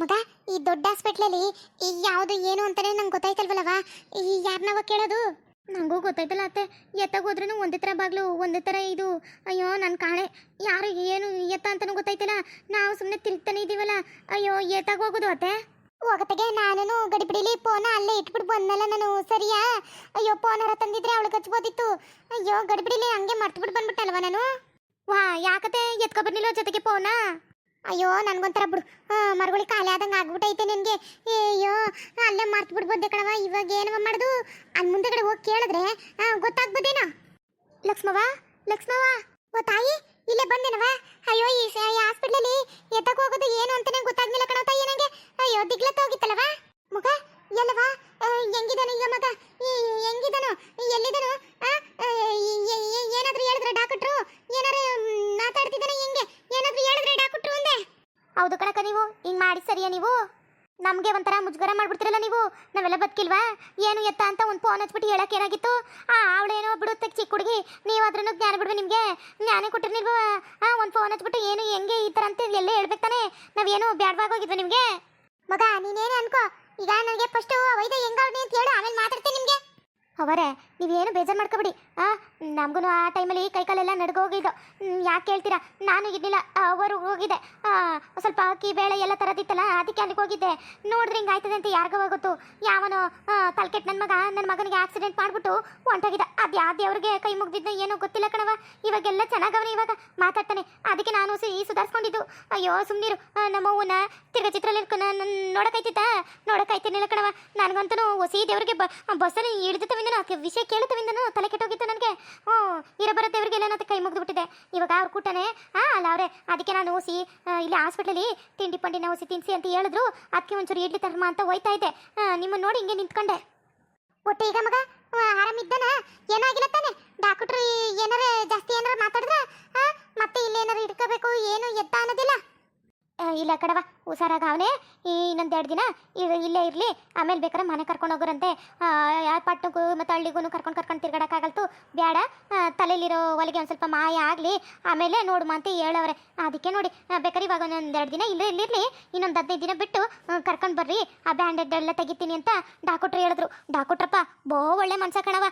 ಮಗ ಈ ದೊಡ್ಡ ಹಾಸ್ಪಿಟ್ಲಲ್ಲಿ ಈ ಯಾವುದು ಏನು ಅಂತಾನೆ ನಂಗೆ ಗೊತ್ತಾಯ್ತಲ್ವಲ್ಲವ ಈ ಯಾರನ್ನವ ಕೇಳೋದು? ನನಗೂ ಗೊತ್ತಾಯ್ತಲ್ಲ ಅತ್ತೆ. ಎತ್ತಾಗ ಹೋದ್ರೂ ಒಂದೇ ಥರ ಬಾಗ್ಲು ಒಂದೇ ಥರ ಇದು. ಅಯ್ಯೋ ನನ್ನ ಕಾಣೆ. ಯಾರು ಏನು ಎತ್ತ ಅಂತಾನೂ ಗೊತ್ತಾಯ್ತಲ್ಲ. ನಾವು ಸುಮ್ಮನೆ ತಿರುಗ್ತಾನೆ ಇದೀವಲ್ಲ. ಅಯ್ಯೋ ಎತ್ತಾಗ ಹೋಗೋದು ಅತ್ತೆ? ಹೋಗತ್ತೆಗೆ ನಾನು ಗಡಿಬಿಡಿಲಿ ಫೋನ ಅಲ್ಲೇ ಇಟ್ಬಿಟ್ಟು ಬಂದ್ನಲ್ಲ ನಾನು ಸರಿಯಾ? ಅಯ್ಯೋ ಫೋನರ ತಂದಿದ್ರೆ ಅವಳು ಕಚ್ಬೋದಿತ್ತು ಅಯ್ಯೋ ಗಡಿಬಿಡಿಲಿ ಹಂಗೆ ಮರ್ತ್ಬಿಟ್ಟು ಬಂದ್ಬಿಟ್ಟಲ್ವ ನಾನು? ವಾ ಯಾಕತೆ ಎತ್ಕೊ ಬರ್ಲಿಲ್ಲ ಜೊತೆಗೆ ಫೋನ ಅಯ್ಯೋ, ನನ್ಗೊಂಥರ ಬಿಡು. ಮರಗಳಿ ಖಾಲಿ ಆದಂಗೆ ಆಗ್ಬಿಟ್ಟೈತೆ ನಿನಗೆ. ಅಯ್ಯೋ ಅಲ್ಲೇ ಮರ್ತು ಬಿಡ್ಬೋದೆ ಕಣವ ಇವಾಗ ಏನವ ಮಾಡೋದು? ಅಲ್ಲಿ ಮುಂದೆಗಡೆ ಹೋಗಿ ಕೇಳಿದ್ರೆ ಗೊತ್ತಾಗ್ಬೋದೇನ? ಲಕ್ಷ್ಮವ ಲಕ್ಷ್ಮವ್ವ, ಓ ತಾಯಿ, ಇಲ್ಲೇ ಬಂದೇನವ ಅಯ್ಯೋ, ಈ ಹಾಸ್ಪಿಟ್ಲಲ್ಲಿ ಎತ್ತಕ್ಕೆ ಹೋಗೋದು ಏನು ಅಂತಾನೆ ಗೊತ್ತಾಗ್ಲಿಲ್ಲ ಕಣ ತಾಯಿ ನನಗೆ ಅಯ್ಯೋ ದಿಗ್ಲತ್ತ ಹೋಗಿತ್ತಲ್ಲವ ಮಗ ಎಲ್ಲವ ಹೆಂಗಿದಾನ ಈಗ ಮಗ? ಹೆಂಗಿದಾನು ಎಲ್ಲಿದಾನು ಆ, ಆ, ಈ- ಈ- ಈ- ಏನಾದ್ರೂ ಹೇಳಿದ್ರೆ ಡಾಕ್ಟ್ರು ಏನಾರು ಮ್, ಮಾತಾಡ್ತಿದ್ದಾನೆ ಹೆಂಗೆ ಏನಾದ್ರೂ ಹೇಳಿದ್ರೆ ಡಾಕ್ಟ್ರು ಅಂದೆ ಹೌದು ಕಣಕ ನೀವು ಹಿಂಗ್ ಮಾಡಿ ಸರಿಯಾ ನೀವು? ನಮಗೆ ಒಂಥರ ಮುಜುಗರ ಮಾಡ್ಬಿಡ್ತಿರಲ್ಲ ನೀವು? ನಾವೆಲ್ಲ ಬದುಕಿಲ್ವಾ? ಏನು ಎತ್ತ ಅಂತ ಒಂದು ಫೋನ್ ಹಚ್ಬಿಟ್ಟು ಹೇಳಕ್ಕೆ ಏನಾಗಿತ್ತು? ಆ ಅವಳೇನೋ ಬಿಡುತ್ತೆ ಚಿಕ್ಕ ಹುಡುಗಿ. ನೀವು ಅದ್ರೂ ಜ್ಞಾನ ಬಿಡ್ರಿ ನಿಮಗೆ. ಜ್ಞಾನ ಕೊಟ್ಟಿರ್ನಿಲ್ವ ಆ, ಒಂದು ಫೋನ್ ಹಚ್ಬಿಟ್ಟು ಏನು ಹೆಂಗೆ ಈ ಥರ ಅಂತ ಎಲ್ಲ ಹೇಳ್ಬೇಕು ತಾನೆ? ನಾವೇನು ಬ್ಯಾಡ್ವಾಗೋಗಿದ್ವ ನಿಮಗೆ? ಮಗ, ನೀನೇನು ಅನ್ಕೋ. ಈಗ ನನಗೆ ಫಸ್ಟ್ ವೈದ್ಯ ಹೆಂಗವ್ರಿ ಅಂತ ಹೇಳು, ಆಮೇಲೆ ಮಾತಾಡ್ತೀನಿ ನಿಮಗೆ. ಅವರೇ, ನೀವೇನು ಬೇಜಾರು ಮಾಡ್ಕೊಬಿಡಿ. ಆ ನಮಗೂ ಆ ಟೈಮಲ್ಲಿ ಕೈಕಾಲೆಲ್ಲ ನಡ್ಗೋಗಿದ್ದು. ಯಾಕೆ ಕೇಳ್ತೀರಾ? ನಾನು ಇದ್ದಿಲ್ಲ ಅವರು ಹೋಗಿದ್ದೆ ಸ್ವಲ್ಪ ಅಕ್ಕಿ, ಬೇಳೆ ಎಲ್ಲ ತರದಿತ್ತಲ್ಲ, ಅದಕ್ಕೆ ಅಲ್ಲಿಗೆ ಹೋಗಿದ್ದೆ. ನೋಡಿದ್ರೆ ಹಿಂಗೆ ಆಯ್ತದೆ ಅಂತ ಯಾರಿಗೋ ಗೊತ್ತು. ಯಾವನೋ ತಲ್ಕೆಟ್ ನನ್ನ ಮಗ ನನ್ನ ಮಗನಿಗೆ ಆಕ್ಸಿಡೆಂಟ್ ಮಾಡಿಬಿಟ್ಟು ಹೊಂಟೋಗಿದ್ದ ಅದು ಯಾವ್ದು ಅವ್ರಿಗೆ ಕೈ ಮುಗ್ದಿದ್ದ ಏನೋ ಗೊತ್ತಿಲ್ಲ ಕಣವ ಇವಾಗೆಲ್ಲ ಚೆನ್ನಾಗವನೇ ಇವಾಗ. ಮಾತಾಡ್ತಾನೆ. ಅದಕ್ಕೆ ನಾನು ಸಿ, ಸುಧಾರಿಸ್ಕೊಂಡಿದ್ದು. ಅಯ್ಯೋ ಸುಮ್ಮನಿರು ನಮ್ಮವ್ವನ ತಿರ್ಗ ಚಿತ್ರದಲ್ಲಿ ನೋಡಕೈತಿತ್ತ ನೋಡಕೈತಿನಿಲ್ಲ ಕಣವ ನನಗಂತೂ ಹೊಸಿ ದೇವ್ರಿಗೆ ಬಸ್ಸಲ್ಲಿ ಇಳಿದುತ್ತವಿಂದನು ವಿಷಯ ಕೇಳುತ್ತವಿಂದನು ತಲೆ ಕೆಟ್ಟೋಗಿತ್ತು ನನಗೆ. ಹ್ಞೂ ಇರಬರ ದೇವ್ರಿಗೆ ಎಲ್ಲ ಕೈ ಮುಗಿದ್ಬಿಟ್ಟಿದೆ. ಇವಾಗ ಅವ್ರು ಕೂಟನೆ, ಆ, ಅಲ್ಲ ಅವರೇ, ಅದಕ್ಕೆ ನಾನು ಓಸಿ ಇಲ್ಲಿ ಹಾಸ್ಪಿಟ್ಲಲ್ಲಿ ತಿಂಡಿ ಪಂಡಿನ ಓಸಿ ತಿನ್ಸಿ ಅಂತ ಹೇಳಿದ್ರು. ಅದಕ್ಕೆ ಒಂಚೂರು ಇಡ್ಲಿ ತರ್ಮ ಅಂತ ಹೋಯ್ತಾ ಇದ್ದೆ. ನಿಮ್ಮನ್ನು ನೋಡಿ ಹಿಂಗೆ ನಿಂತ್ಕೊಂಡೆ. ಒಟ್ಟು ಈಗ ಮಗ ಆರಾಮಿದ್ದಾನ? ಏನಾಗಿಲ್ಲ ತಾನೆ? ಡಾಕ್ಟ್ರು ಏನಾರ ಜಾಸ್ತಿ ಏನಾರ ಮಾತಾಡಿದ್ರ? ಮತ್ತೆ ಇಲ್ಲಿ ಏನಾರ ಇಟ್ಕೋಬೇಕು ಏನು ಎತ್ತ ಅನ್ನೋದಿಲ್ಲ. ಇಲ್ಲ ಕಡವ ಹುಷಾರಾಗ ಅವನೇ ಇನ್ನೊಂದು ಎರಡು ದಿನ ಇಲ್ಲೇ ಇರಲಿ. ಆಮೇಲೆ ಬೇಕಾದ್ರೆ ಮನೆ ಕರ್ಕೊಂಡು ಹೋಗೋರಂತೆ. ಯಾವ ಪಟ್ಟಣಕ್ಕೂ ಮತ್ತು ಹಳ್ಳಿಗೂ ಕರ್ಕೊಂಡು ಕರ್ಕೊಂಡು ತಿರ್ಗಾಡಕ್ಕಾಗಲ್ತು. ಬೇಡ ತಲೆಯಲ್ಲಿರೋ ಹೊಲಿಗೆ ಒಂದು ಸ್ವಲ್ಪ ಮಾಯ ಆಗಲಿ. ಆಮೇಲೆ ನೋಡುಮ ಅಂತ ಹೇಳವ್ರೆ. ಅದಕ್ಕೆ ನೋಡಿ. ಬೇಕಾರೆ ಬೇಕಾದ್ರೆ ಇವಾಗ ಒಂದೊಂದು ಎರಡು ದಿನ ಇಲ್ಲೇ ಇಲ್ಲಿರಲಿ ಇನ್ನೊಂದು ಹದಿನೈದು ದಿನ ಬಿಟ್ಟು ಕರ್ಕೊಂಡು ಬರ್ರಿ. ಆ ಬ್ಯಾಂಡೆಡ್ ಎಲ್ಲ ತೆಗಿತೀನಿ ಅಂತ ಡಾಕುಟ್ರು ಹೇಳಿದ್ರು. ಡಾಕುಟ್ರಪ್ಪ, ಬೋ ಒಳ್ಳೆ ಮನ್ಸ ಕಣವ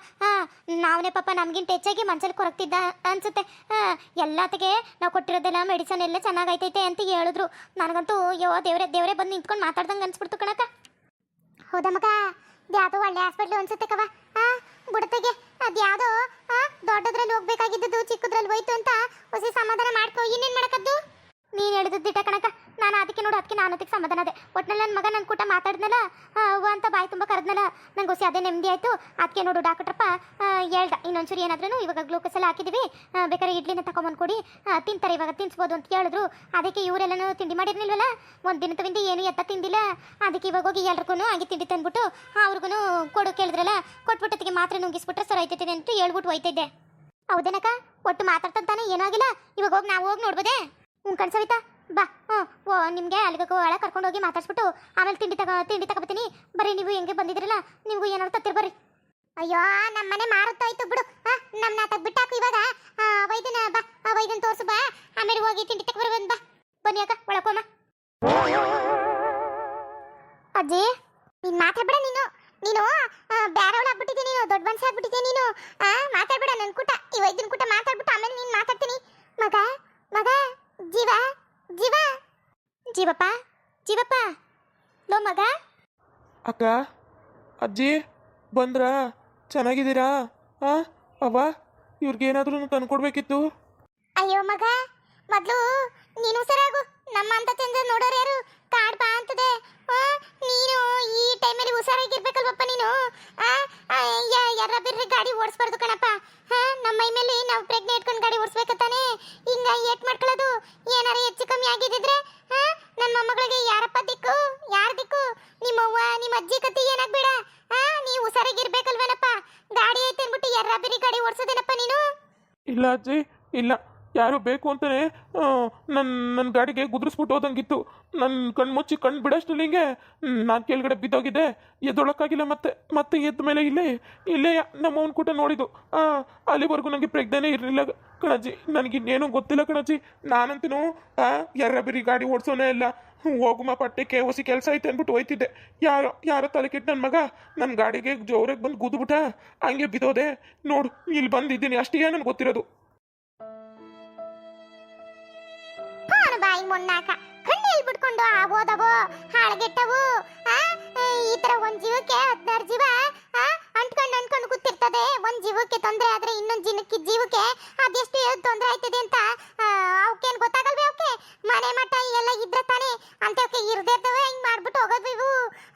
ನಾವನೇ ಪಾಪ ನಮಗಿಂತ ಹೆಚ್ಚಾಗಿ ಮನ್ಸಲ್ಲಿ ಕೊರಗ್ತಿದ್ದ ಅನ್ಸುತ್ತೆ. ಹಾಂ ಎಲ್ಲತ್ತಿಗೆ ನಾವು ಕೊಟ್ಟಿರೋದೆಲ್ಲ ಮೆಡಿಸನ್ ಎಲ್ಲ ಚೆನ್ನಾಗೈತೈತೆ ಅಂತ ಹೇಳಿದ್ರು. ನನಗಂತೂ ಯೋ ದೇವ್ರೆ ದೇವ್ರೆ ಬಂದು ನಿಂತ್ಕೊಂಡು ಮಾತಾಡ್ದಂಗ ಅನ್ಸ್ಬಿಡ್ತು ಕಣಕ ಹೌದಾ ಮಗ? ಯಾವ್ದೋ ಒಳ್ಳೆ ಹಾಸ್ಪಿಟ್ಲು ಅನ್ಸುತ್ತೆ ಕವ. ಆ, ಬುಡತೆಗೆ. ಅದ್ಯಾವುದೋ ದೊಡ್ಡದ್ರಲ್ಲಿ ಹೋಗ್ಬೇಕಾಗಿದ್ದು ಚಿಕ್ಕದ್ರಲ್ಲಿ ಹೋಯ್ತು ಅಂತ ಹೊಸ ಸಮಾಧಾನ ಮಾಡ್ಕೋ. ಇನ್ನೇನ್ ಮಾಡಕದ್ದು? ನೀನ್ ಹೇಳಿದ್ದು ಕಣಕ ನಾನು ಅದಕ್ಕೆ ನೋಡು ಅದಕ್ಕೆ ನಾನು ಅದಕ್ಕೆ ಸಮಾಧಾನ ಅದೇ. ಒಟ್ನಲ್ಲಿ ನನ್ನ ಮಗ ನನ್ನ ಕೂಟ ಮಾತಾಡಿದ್ನಲ್ಲ ಅಂತ ಬಾಯಿ ತುಂಬ ಕರೆದ್ನಲ್ಲ. ನಂಗೆ ಹೊಸಿ ಅದೇ ನೆಮ್ಮದಿ ಆಯಿತು. ಅದಕ್ಕೆ ನೋಡು ಡಾಕ್ಟ್ರಪ್ಪ ಹೇಳ್ದ. ಇನ್ನೊಂಚೂರು ಏನಾದ್ರೂ ಇವಾಗ ಗ್ಲೂಕೋಸ್ ಎಲ್ಲ ಹಾಕಿದೀವಿ. ಆ, ಬೇಕಾದ್ರೆ ಇಡ್ಲಿನ ತಗೊಂಬಂದು ಕೊಡಿ. ತಿಂತಾರೆ ಇವಾಗ ತಿನ್ಸ್ಬೋದು ಅಂತ ಕೇಳಿದ್ರು. ಅದಕ್ಕೆ ಇವರೆಲ್ಲನೂ ತಿಂಡಿ ಮಾಡಿರ್ಲಿಲ್ವಲ್ಲ? ಒಂದು ದಿನದ ತವಿಂದ ಏನು ಎತ್ತ ತಿಂದಿಲ್ಲ. ಅದಕ್ಕೆ ಇವಾಗ ಹೋಗಿ ಎಲ್ರಿಗೂ ಹಾಗೆ ತಿಂಡಿ ತಂದ್ಬಿಟ್ಟು ಅವ್ರಿಗೂ ಕೊಡು ಕೇಳಿದ್ರಲ್ಲ ಕೊಟ್ಬಿಟ್ಟತಿಗೆ ಮಾತ್ರ ನುಂಗಿಸ್ಬಿಟ್ರೆ ಸರ್ ಆಯ್ತೈತೆ ಅಂತ ಹೇಳ್ಬಿಟ್ಟು ಹೋಯ್ತಿದ್ದೆ. ಹೌದೇನಕ್ಕ? ಒಟ್ಟು ಮಾತಾಡ್ತಂತಾನೆ? ಏನೂ ಆಗಿಲ್ಲ. ಇವಾಗ ಹೋಗಿ ನಾವು ಹೋಗಿ ನೋಡ್ಬೋದೇ? ಹ್ಞೂ ಕಣ್ ಸವಿತಾ. ಬಾ ಹ್ಞೂ ಓ, ನಿಮಗೆ ಅಲ್ಲಿಗೆ ಒಳಗೆ ಕರ್ಕೊಂಡು ಹೋಗಿ ಮಾತಾಡ್ಸ್ಬಿಟ್ಟು ಆಮೇಲೆ ತಿಂಡಿ ತಗೋ, ತಿಂಡಿ ತಗೋಬತ್ತೀನಿ. ಬರೀ ನೀವು ಹೆಂಗೆ ಬಂದಿದ್ರಲ್ಲ ನಿಮಗೂ ಏನಾದ್ರು ತತ್ತಿರ್ ಬರ್ರಿ. ಅಯ್ಯೋ ನಮ್ಮ ನಮ್ಮನೆ ಮಾರುತ್ತಾಯ್ತು ಬಿಡು. ನಮ್ಮನ್ನ ತಗ್ ಬಿಟ್ಟಾಕು ಇವಾಗ. ವೈದ್ಯನ ಬಾ ವೈದ್ಯನ ತೋರ್ಸು ಬಾ. ಆಮೇಲೆ ಹೋಗಿ ತಿಂಡಿ ತಗೋ ಬರ್ಬೋದು ಬಾ. ಬನ್ನಿ ಅಕ್ಕ ಒಳಕೋಮ ಅಜ್ಜಿ, ನೀನ್ ಮಾತಾಡ್ಬೇಡ ನೀನು. ನೀನು ಬೇರೆವಳು ಆಗ್ಬಿಟ್ಟಿದ್ದೆ ನೀನು, ದೊಡ್ಡ ಮನ್ಸ ಆಗ್ಬಿಟ್ಟಿದ್ದೆ ನೀನು? ಮಾತಾಡ್ಬೇಡ ನನ್ನ ಕೂಟ. ಈ ವೈದ್ಯನ ಕೂಟ ಮಾತಾಡ್ಬಿಟ್ಟು ಆಮೇಲೆ ನೀನು ಮಾತಾಡ್ತೀನಿ. ಮಗ ಮಗ, ಜೀವ ಜೀವ? ಜೀವಪ್ಪ? ಜೀವಪ್ಪ? ಲೋ ಮಗ? ಅಕ್ಕ ಅಜ್ಜಿ ಬಂದ್ರ? ಚೆನ್ನಾಗಿದ್ದೀರಾ? ಇವ್ರಿಗೆ ಅವ್ವ ಇವ್ರಿಗೇನಾದ್ರೂ ತಂದ್ಕೊಡ್ಬೇಕಿತ್ತು? ಅಯ್ಯೋ ಮಗ ಮೊದ್ಲು ನೀನು ಹುಷಾರಾಗು ನಮ್ಮ ಅಂತ ಚಂದ ನೋಡೋರು ಯಾರು? ಕಾಡ್ ಬಾ ಅಂತದೆ. ಆ, ನೀನು ಈ ಟೈಮಲ್ಲಿ ಹುಷಾರಾಗಿರ್ಬೇಕಲ್ವಪ್ಪ ನೀನು? ಆ, ಆ, ಯ- ಯಾರ ಬಿರ್ರಿ ಗಾಡಿ ಓಡಿಸ್ಬಾರ್ದು ಕಣಪ್ಪ. ಹಾ ನಮ್ಮ ಮೈ ಮೇಲೆ ನಾವು ಪ್ರೆಗ್ನೆ ಇಟ್ಕೊಂಡು ಗಾಡಿ ಓಡಿಸ್ಬೇಕತ್ತಾನೆ ಹಿಂಗ ಏಟ್ ಮಾಡ್ಕೊಳ್ಳೋದು ಏನಾರ ಹೆಚ್ಚು ಕಮ್ಮಿ ಆಗಿದ್ದಿದ್ರೆ ಹಾ ನನ್ನ ಮೊಮ್ಮಗಳಿಗೆ ಯಾರಪ್ಪ ದಿಕ್ಕು ಯಾರ ದಿಕ್ಕು ನಿಮ್ಮವ್ವ ನಿಮ್ಮ ಅಜ್ಜಿ ಕತ್ತಿ ಏನಾಗ್ಬೇಡ ಹಾ ನೀವು ಹುಷಾರಾಗಿರ್ಬೇಕಲ್ವೇನಪ್ಪ ಗಾಡಿ ಐತೆ ಅಂದ್ಬಿಟ್ಟು ಯಾರ ಬಿರಿ ಗಾಡಿ ಓಡಿಸೋದೇನಪ್ಪ ನೀನು ಇಲ್ಲ ಅಜ್ಜಿ, ಇಲ್ಲ, ಯಾರು ಬೇಕು ಅಂತಾನೆ ನನ್ನ ನನ್ನ ಗಾಡಿಗೆ ಗುದ್ರಿಸ್ಬಿಟ್ಟು ಹೋದಂಗಿತ್ತು. ನನ್ನ ಕಣ್ಣು ಮುಚ್ಚಿ ಕಣ್ಣು ಬಿಡೋಷ್ಟರಲ್ಲಿ ಹಿಂಗೆ ನಾನು ಕೆಳಗಡೆ ಬಿದ್ದೋಗಿದ್ದೆ ಎದ್ದೊಳಕ್ಕಾಗಿಲ್ಲ ಮತ್ತೆ ಮತ್ತೆ ಎದ್ದ ಮೇಲೆ ಇಲ್ಲೇ ಇಲ್ಲೇ ಅವ್ನ ಕೂಟ ನೋಡಿದ್ದು. ಅಲ್ಲಿವರೆಗೂ ನನಗೆ ಪ್ರಜ್ಞೆನೇ ಇರಲಿಲ್ಲ ಕಣಜ್ಜಿ. ಇನ್ನೇನು ಗೊತ್ತಿಲ್ಲ ಕಣಜ್ಜಿ. ನಾನಂತೂ ಯಾರ ಬರೀ ಗಾಡಿ ಓಡಿಸೋನೇ ಇಲ್ಲ. ಹೋಗುಮ ಪಟ್ಟಕ್ಕೆ ಹೊಸಿ ಕೆಲಸ ಐತೆ ಅಂದ್ಬಿಟ್ಟು ಹೋಯ್ತಿದ್ದೆ. ಯಾರೋ ಯಾರೋ ತಲೆ ಕೆಟ್ಟು ನನ್ನ ಮಗ. ನನ್ನ ಗಾಡಿಗೆ ಜೋರಾಗಿ ಬಂದು ಗುದ್ಬಿಟ್ಟ. ಹಂಗೆ ಬಿದ್ದೋದೆ. ನೋಡು, ಇಲ್ಲಿ ಬಂದಿದ್ದೀನಿ. ಅಷ್ಟೇ ನನಗೆ ಗೊತ್ತಿರೋದು. ಅವನು ಕಣ್ಣು ಎಲ್ಲಿ ಬಿಟ್ಕೊಂಡು ಬಿಟ್ಕೊಂಡು ಆಗೋದವೋ ಹಾಳಗೆಟ್ಟವು, ಆ ಈ ತರ ಒಂದ್ ಜೀವಕ್ಕೆ ಹದಿನಾರು ಜೀವ, ಆ, ಅಂಟ್ಕೊಂಡು ಅಂಟ್ಕೊಂಡು ಕೂತಿರ್ತದೆ. ಒಂದ್ ಜೀವಕ್ಕೆ ತೊಂದರೆ ಆದ್ರೆ ಇನ್ನೊಂದ್ ಜೀವಕ್ಕೆ ಜೀವಕ್ಕೆ ಅದೆಷ್ಟು ತೊಂದರೆ ಆಯ್ತದೆ ಅಂತ ಅವಕ್ಕೇನು ಗೊತ್ತಾಗಲ್ವೇ ಅವಕ್ಕೆ ಮನೆ ಮಠ ಎಲ್ಲ ಇದ್ರೆ ತಾನೆ ಅಂತವಕ್ಕೆ ಇರ್ದೇ ಇರ್ತವೆ ಹಿಂಗ್ ಮಾಡ್ಬಿಟ್ಟು ಹೋಗೋದು ಇವು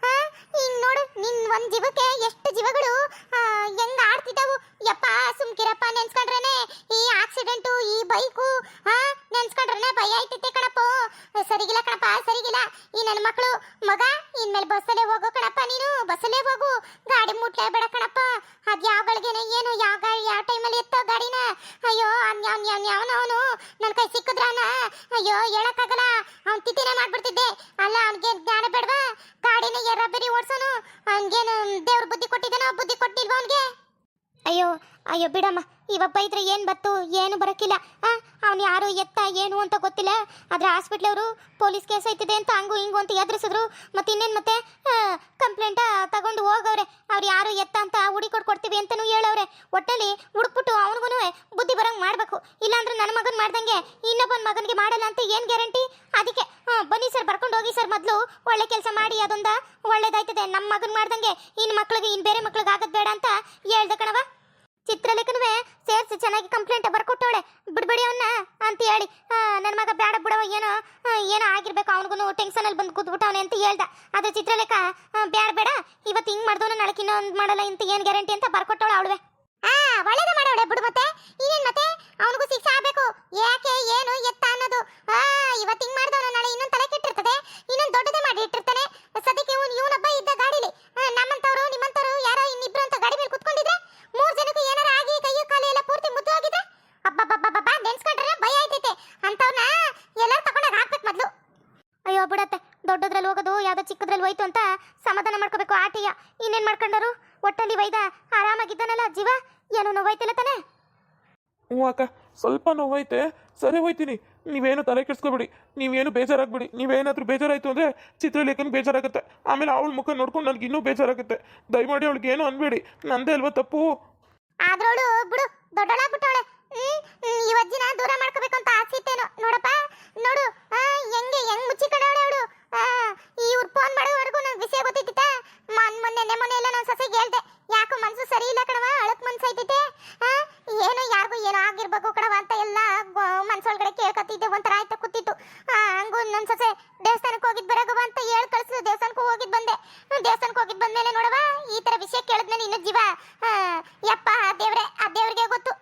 ಆ? ಹಿಂಗ್ ನೋಡು, ನಿನ್ ಒಂದ್ ಜೀವಕ್ಕೆ ಎಷ್ಟು ಜೀವಗಳು ಆ, ಹೆಂಗ್ ಆಡ್ತಿದ್ದವು ಯಪ್ಪ ಸುಮ್ಕಿರಪ್ಪ ನೆನ್ಸ್ಕೊಂಡ್ರೇನೆ ಈ ಆಕ್ಸಿಡೆಂಟು ಈ ಬೈಕು ಆ ನೆನ್ಸ್ಕೊಂಡ್ರೆ ಭಯ ಆಯ್ತೈತೆ ಕಣಪ್ಪ ಸರಿಗಿಲ್ಲ ಕಣಪ್ಪ ಸರಿಗಿಲ್ಲ ಈ ನನ್ನ ಮಕ್ಕಳು ಮಗ ಇನ್ಮೇಲೆ ಬಸ್ಸಲ್ಲೇ ಹೋಗೋ ಕಣಪ್ಪ ನೀನು ಬಸ್ಸಲ್ಲೇ ಹೋಗು ಗಾಡಿ ಬೇಡ ಕಣಪ್ಪ. ಅದ್ ಯಾವ ಗಳಿಗೆನೆ ಏನು ಯಾವ ಗಾಡಿ ಯಾವ ಟೈಮಲ್ಲಿ ಎತ್ತೋ ಗಾಡಿನ? ಅಯ್ಯೋ ಅವನು ಅವನು. ನನ್ನ ಕೈ ಸಿಕ್ಕಿದ್ರಾನ? ಅಯ್ಯೋ, ಹೇಳಕ್ಕಾಗಲ್ಲ. ಅವ್ನ್ ತಿಥಿನೇ ಮಾಡ್ಬಿಡ್ತಿದ್ದೆ. ಅಲ್ಲ, ಅವ್ನಿಗೆ ಜ್ಞಾನ ಬೇಡವಾ? ಗಾಡಿನ ಎರ್ರ ಬೇರೆ ಓಡ್ಸೋನು. ಅವ್ನಿಗೇನು ದೇವ್ರ ಬುದ್ಧಿ ಕೊಟ್ಟಿದ್ದಾನೋ, ಬುದ್ಧಿ ಕೊಟ್ಟಿಲ್ವಾ ಅವ್ನಿಗೆ? ಅಯ್ಯೋ ಅಯ್ಯೋ, ಬಿಡಮ್ಮ, ಇವಪ್ಪ ಇದ್ರೆ ಏನು ಬತ್ತು, ಏನು ಬರೋಕ್ಕಿಲ್ಲ ಆ? ಅವ್ನು ಯಾರು, ಎತ್ತ, ಏನು ಅಂತ ಗೊತ್ತಿಲ್ಲ. ಆದ್ರೆ ಹಾಸ್ಪಿಟ್ಲವರು ಪೊಲೀಸ್ ಕೇಸ್ ಐತಿದೆ ಅಂತ ಹಂಗು ಹಿಂಗು ಅಂತ ಎದುರಿಸಿದ್ರು. ಮತ್ತೆ ಇನ್ನೇನು ಮತ್ತೆ? ಕಂಪ್ಲೇಂಟ ತಗೊಂಡು ಹೋಗವ್ರೆ. ಅವ್ರು ಯಾರು, ಎತ್ತ ಅಂತ ಹುಡುಕೊಟ್ಟು ಕೊಡ್ತೀವಿ ಅಂತಲೂ ಹೇಳವ್ರೆ. ಒಟ್ಟಲ್ಲಿ ಹುಡುಕ್ಬಿಟ್ಟು ಅವನಿಗೂ ಬುದ್ಧಿ ಬರೋಂಗೆ ಮಾಡಬೇಕು. ಇಲ್ಲಾಂದ್ರೆ ನನ್ನ ಮಗನ ಮಾಡ್ದಂಗೆ ಇನ್ನೊಬ್ಬನ ಮಗನಿಗೆ ಮಾಡಲ್ಲ ಅಂತ ಏನು ಗ್ಯಾರಂಟಿ? ಅದಕ್ಕೆ ಬನ್ನಿ ಸರ್, ಬರ್ಕೊಂಡು ಹೋಗಿ ಸರ್ ಮೊದಲು. ಒಳ್ಳೆ ಕೆಲಸ ಮಾಡಿ, ಅದೊಂದ ಒಳ್ಳೇದಾಯ್ತದೆ. ನಮ್ಮ ಮಗನ ಮಾಡ್ದಂಗೆ ಇನ್ನು ಮಕ್ಳಿಗೆ ಇನ್ನು ಬೇರೆ ಮಕ್ಳಿಗೆ ಆಗೋದು ಬೇಡ ಅಂತ ಹೇಳ್ದೆ ಕಣವ ಚಿತ್ರಲೇಖನವೇ ಸೇರ್ಸಿ ಚೆನ್ನಾಗಿ ಕಂಪ್ಲೇಂಟ್ ಬರ್ಕೊಟ್ಟವಳೆ. ಬಿಡ್ಬೇಡಿ ಅವನ್ನ ಅಂತ ಹೇಳಿ. ನನ್ನ ಮಗ ಬೇಡ ಬಿಡವ ಏನೋ ಏನೋ ಆಗಿರ್ಬೇಕು ಅವನಿಗೂ ಟೆನ್ಷನಲ್ಲಿ ಬಂದು ಕೂತ್ಬಿಟ್ಟವನೆ ಅಂತ ಹೇಳ್ದ. ಅದು ಚಿತ್ರಲೇಖ ಬೇಡ ಬೇಡ ಇವತ್ತು ಹಿಂಗ್ ಮಾಡ್ದವನು ನಾಳೆ ಇನ್ನೊಂದು ಮಾಡಲ್ಲ ಅಂತ ಏನು ಗ್ಯಾರಂಟಿ ಅಂತ ಬರ್ಕೊಟ್ಟವಳೆ ಅವಳುವೆ. ಆ, ಒಳ್ಳೇದು ಮಾಡವಳೆ, ಬಿಡು ಮತ್ತೆ. ಮತ್ತೆ? ಅವನಿಗೂ ಶಿಕ್ಷೆ ಆಗ್ಬೇಕು. ಯಾಕೆ, ಏನು, ಎತ್ತ ಅನ್ನೋದು. ಆ ಇವತ್ತು ಹಿಂಗ್ ಮಾಡ್ದವನು ನಾಳೆ ಇನ್ನೊಂದು ತಲೆ ಕೆಟ್ಟಿರ್ತದೆ. ಸಮಾಧಾನ ಮಾಡ್ಕೋಬೇಕು ಆಟಿಯ. ಇನ್ನೇನ್ ಮಾಡ್ಕೊಂಡರು? ಒಟ್ಟಲ್ಲಿ ವೈದ ಆರಾಮಾಗಿದ್ದಾನಲ್ಲ ಜೀವ? ಏನೋ ನೋವಾಯ್ತಿಲ್ಲ ತಾನೆ? ಹ್ಞೂ ಅಕ್ಕ ಸ್ವಲ್ಪ ನೋವೈತೆ ಸರಿ ಹೋಯ್ತೀನಿ. ನೀವೇನು ತಲೆ ಕೆಡ್ಸ್ಕೊಬೇಡಿ. ನೀವೇನು ಬೇಜಾರಾಗ್ಬಿಡಿ. ನೀವೇನಾದ್ರೂ ಬೇಜಾರಾಯ್ತು ಅಂದರೆ ಚಿತ್ರಲೇಖನ್ ಬೇಜಾರಾಗುತ್ತೆ. ಆಮೇಲೆ ಅವಳ ಮುಖ ನೋಡ್ಕೊಂಡು ನನಗೆ ಇನ್ನೂ ಬೇಜಾರಾಗುತ್ತೆ. ದಯಮಾಡಿ ಅವಳಿಗೆ ಏನು ಅನ್ಬೇಡಿ. ನಂದೇ ಅಲ್ವಾ ತಪ್ಪು? ಆದ್ರೋಳು ಬಿಡು. ದೊಡ್ಡಳಾಗ್ಬಿಟ್ಟವಳೆ. ಈ ಅಜ್ಜಿನ ದೂರ ಮಾಡ್ಕೋಬೇಕು ಅಂತ ಆಸೆ ಇತ್ತೇನೋ. ನೋಡಪ್ಪ. ನೋಡು. ಹೆಂಗೆ ಹೆಂಗ್ ಮುಚ್ಚಿಕೊಂಡವಳೆ ಅವಳು. ಇವ್ರು ಫೋನ್ ಮಾಡೋವರೆಗೂ ನಂಗೆ ವಿಷಯ ಗೊತ್ತಿತ್ತ ಮನ್ ಮೊನ್ನೆ ಮೊನ್ನೆ ಎಲ್ಲ ನಾನು ಸೊಸೆಗೆ ಹೇಳ್ದೆ, ಯಾಕೋ ಮನ್ಸು ಸರಿ ಇಲ್ಲ ಕಣವ ಅಳಕ್ ಮನ್ಸೈತೈತೆ ಏನೋ ಯಾರಿಗೂ ಏನೋ ಆಗಿರ್ಬೇಕು ಕಣವ ಅಂತ ಎಲ್ಲ ಮನಸೊಳಗಡೆ ಕೇಳ್ಕತ್ತಿದ್ದೆ, ಒಂಥರ ಆಯ್ತಾ ಕೂತಿತ್ತು. ಹಂಗೂ ನನ್ನ ಸೊಸೆ ದೇವಸ್ಥಾನಕ್ಕೆ ಹೋಗಿದ್ ಬರಗವ ಅಂತ ಹೇಳ್ ಕಳ್ಸಿದ್ರು ದೇವಸ್ಥಾನಕ್ಕೂ ಹೋಗಿದ್ ಬಂದೆ. ದೇವಸ್ಥಾನಕ್ಕೆ ಹೋಗಿದ್ ಬಂದ್ಮೇಲೆ ನೋಡವ ಈ ತರ ವಿಷಯ ಕೇಳಿದ್ಮೇಲೆ ಇನ್ನು ಜೀವ ಯಪ್ಪ, ಆ ದೇವ್ರೆ, ಆ ದೇವ್ರಿಗೆ ಗೊತ್ತು.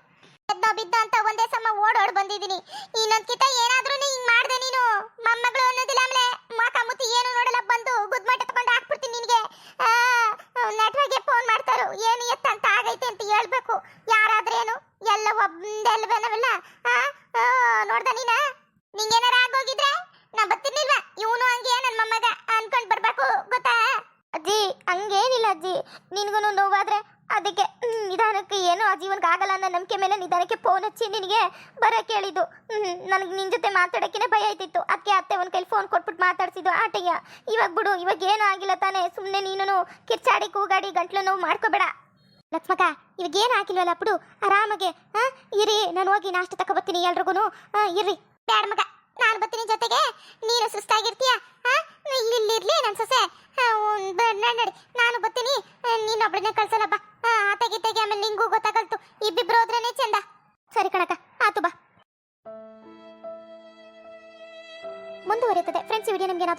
ಬಿದ್ದ ಅಂತ ಒಂದೇ ಸಮ ಓಡೋಡ್ ಬಂದಿದ್ದೀನಿ. ಇನ್ನೊಂದ್ ಕಿತ ಏನಾದ್ರೂ ಹಿಂಗ್ ಮಾಡ್ದೆ ನೀನು ಮೊಮ್ಮಗಳು ಅನ್ನೋದಿಲ್ಲ ಆಮೇಲೆ ಮಾಕ ಮುತ್ತಿ ಏನು ನೋಡಲ್ಲ ಬಂದು ಗುದ್ಮಟ ತಗೊಂಡು ಹಾಕ್ಬಿಡ್ತೀನಿ ನಿನಗೆ ನೆಟ್ವರ್ಕ್ಗೆ ಫೋನ್ ಮಾಡ್ತಾರು ಏನು ಎತ್ತ ಅಂತ ಆಗೈತೆ ಅಂತ ಹೇಳ್ಬೇಕು ಯಾರಾದ್ರೇನು ಎಲ್ಲ ಒಂದೆಲ್ವೇ ನಾವೆಲ್ಲ ಆ, ಆ, ನೋಡ್ದ ನೀನ ನಿಂಗೇನಾರ ಆಗೋಗಿದ್ರೆ ನಾ ಬರ್ತಿರ್ಲಿಲ್ವ ಇವನು ಹಂಗೆ ನನ್ನ ಮೊಮ್ಮಗ ಅನ್ಕೊಂಡ್ ಬರ್ಬೇಕು ಗೊತ್ತಾ ಅಜ್ಜಿ ಹಂಗೇನಿಲ್ಲ ಅಜ್ಜಿ ನಿನ್ಗೂ ನೋವಾದ್ರೆ ಅದಕ್ಕೆ ಹ್ಮ್, ನಿಧಾನಕ್ಕೆ ಏನೋ ಆ ಜೀವನಕ್ಕೆ ಆಗಲ್ಲ ಅನ್ನೋ ನಂಬಿಕೆ ಮೇಲೆ ಹಚ್ಚಿ ನಿನಗೆ ಬರಕ್ಕೆ ಹೇಳಿದ್ದು ನನಗೆ ನಿನ್ನ ಜೊತೆ ಮಾತಾಡೋಕ್ಕೇ ಭಯ ಆಯ್ತಿತ್ತು. ಅದಕ್ಕೆ ಅತ್ತೆ ಒಂದು ಕೈಲಿ ಫೋನ್ ಕೊಟ್ಬಿಟ್ಟು ಮಾತಾಡ್ಸಿದ್ದು ಆಟಯ್ಯ. ಇವಾಗ ಬಿಡು, ಇವಾಗ ಏನೂ ಆಗಿಲ್ಲ ತಾನೇ. ಸುಮ್ಮನೆ ನೀನು ಕಿರ್ಚಾಡಿ, ಕೂಗಾಡಿ, ಗಂಟ್ಲು ನೋವು ಮಾಡ್ಕೋಬೇಡ. ಲಕ್ಷ್ಮಕ ಇವಾಗ ಏನು ಹಾಕಿಲ್ವಲ್ಲ ಬಿಡು. ಆರಾಮಾಗೆ ಹಾಂ ಇರಿ, ನಾನು ಹೋಗಿ ನಾಷ್ಟ ತಗೊಬತ್ತೀನಿ ಎಲ್ರಿಗೂ ಹಾ ಇರ್ರಿ. ಬ್ಯಾಡ ಮಗ, ನಾನು ಬರ್ತೀನಿ ಜೊತೆಗೆ. ನೀನು ಸುಸ್ತಾಗಿರ್ತೀಯ? ಹಾಂ ಇಲ್ಲಿ ಇರ್ಲಿ ನನ್ನ ಸೊಸೆ. ಹಾಂ ನಡ್-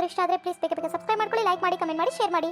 ಇಷ್ಟ ಆದರೆ ಪ್ಲೀಸ್ ಬೇಗ ಬೇಗ ಸಬ್ಸ್ಕ್ರೈಬ್ ಮಾಡ್ಕೊಳ್ಳಿ ಲೈಕ್ ಮಾಡಿ ಕಮೆಂಟ್ ಮಾಡಿ ಶೇರ್ ಮಾಡಿ.